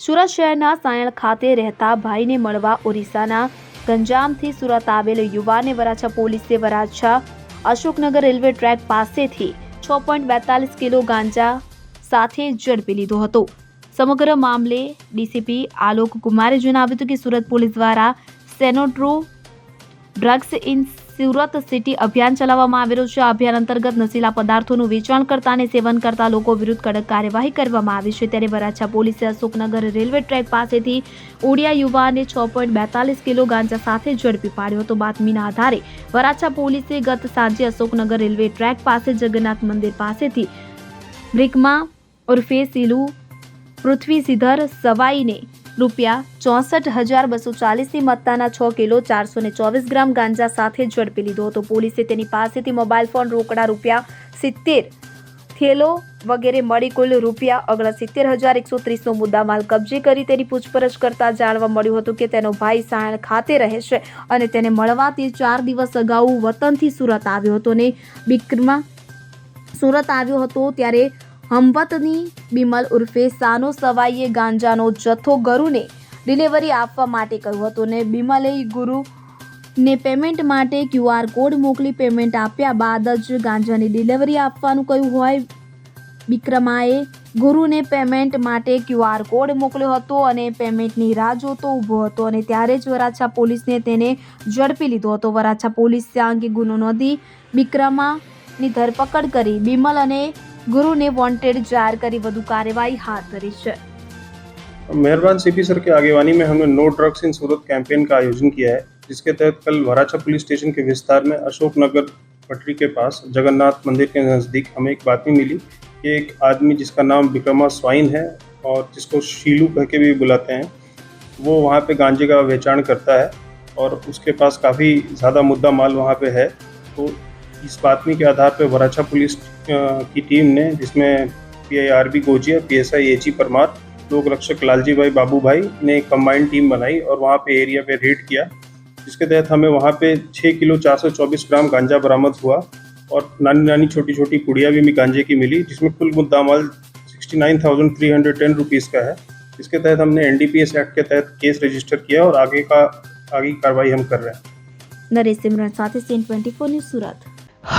સુરત શહેરના સાયણ ખાતે રહેતા ભાઈને મળવા ઓરિસ્સાના ગંજામથી સુરત આવેલ યુવાને વરાછા પોલીસે વરાછા અશોકનગર રેલવે ટ્રેક પાસેથી છ પોઈન્ટ બેતાલીસ કિલો ગાંજા સાથે ઝડપી લીધો હતો. સમગ્ર મામલે ડીસીપી આલોક કુમારે જણાવ્યું હતું કે સુરત પોલીસ દ્વારા say no to drugs in Surat city અભિયાન ચલાવવામાં આવેલું છે. આ અભિયાન અંતર્ગત નશીલા પદાર્થોનું વેચાણ કરતા અને સેવન કરતા લોકો વિરુદ્ધ કડક કાર્યવાહી કરવામાં આવી છે. ત્યારે વરાછા પોલીસે અશોકનગર રેલવે ટ્રેક પાસેથી ઓડિયા યુવાને છ પોઈન્ટ બેતાલીસ કિલો ગાંજા સાથે ઝડપી પાડ્યો હતો. બાતમીના આધારે વરાછા પોલીસે ગત સાંજે અશોકનગર રેલવે ટ્રેક પાસે જગન્નાથ મંદિર પાસેથી બ્રિકમાં ઉર્ફે સિલુ પૃથ્વીસિધર સવાઈને રૂપિયા ચોસઠ હજાર બસો ચાલીસની મત્તાના છ કિલો ચારસો ને ચોવીસ ગ્રામ ગાંજા સાથે ઝડપી લીધો હતો. પોલીસે તેની પાસેથી મોબાઈલ ફોન રોકડા રૂપિયા સિત્તેર થેલો વગેરે મળી કુલ રૂપિયા ઓગણસિત્તેર હજાર એકસો ત્રીસનો મુદ્દામાલ કબજે કરી તેની પૂછપરછ કરતા જાણવા મળ્યું હતું કે તેનો ભાઈ સાયણ ખાતે રહે છે અને તેને મળવા તે ચાર દિવસ અગાઉ વતનથી સુરત આવ્યો હતો ને બિક્રમાં સુરત આવ્યો હતો ત્યારે હંબતની બિમલ ઉર્ફે સાનો સવાઈએ ગાંજાનો જથ્થો ગરુને ડિલિવરી આપવા માટે કહ્યું હતું ને બિમલે ગુરુ ને પેમેન્ટ માટે ક્યુઆર કોડ મોકલી પેમેન્ટ આપ્યા બાદ જ ગાંજાની ડિલિવરી આપવાનું કહ્યું હોય. વિક્રમાએ ગુરુને પેમેન્ટ માટે ક્યુઆર કોડ મોકલ્યો હતો અને પેમેન્ટની રાહ જોતો ઊભો હતો અને ત્યારે જ વરાછા પોલીસને તેને ઝડપી લીધો હતો. વરાછા પોલીસે આ અંગે ગુનો નોંધી વિક્રમાની ધરપકડ કરી બિમલ અને गुरु ने वॉन्टेड जाहिर કરી વધુ કાર્યવાહી હાથ ધરી છે मेहरबान सीपी सर की आगेवानी में हमने no drugs in Surat campaign का आयोजन किया है जिसके तहत कल वराछा पुलिस स्टेशन के विस्तार में अशोक नगर पटरी के पास जगन्नाथ मंदिर के नज़दीक हमें एक बातमी मिली कि एक आदमी जिसका नाम विक्रमा स्वाइन है और जिसको शीलू कह के भी बुलाते हैं वो वहाँ पे गांजे का वेचाण करता है और उसके पास काफ़ी ज़्यादा मुद्दा माल वहाँ पे है तो इस बातमी के आधार पर वराछा पुलिस की टीम ने, जिसमें P I R B Gojiya P S I H G Parmar, लोक रक्षक लालजी भाई बाबू भाई ने एक कम्बाइंड टीम बनाई और वहाँ पे एरिया पे रेड किया। जिसके तहत हमें वहाँ पे छः किलो 424 ग्राम गांजा बरामद हुआ और नानी नानी छोटी छोटी कुड़िया भी गांजे की मिली, जिसमें कुल मुद्दा माल sixty nine thousand three hundred ten rupees का है। इसके तहत हमने एनडीपीएस एक्ट के तहत केस रजिस्टर किया और आगे का, आगे कार्रवाई हम कर रहे हैं। नरेश सिमरन, साथ ही सीन ट्वेंटी न्यूज़ सूरत।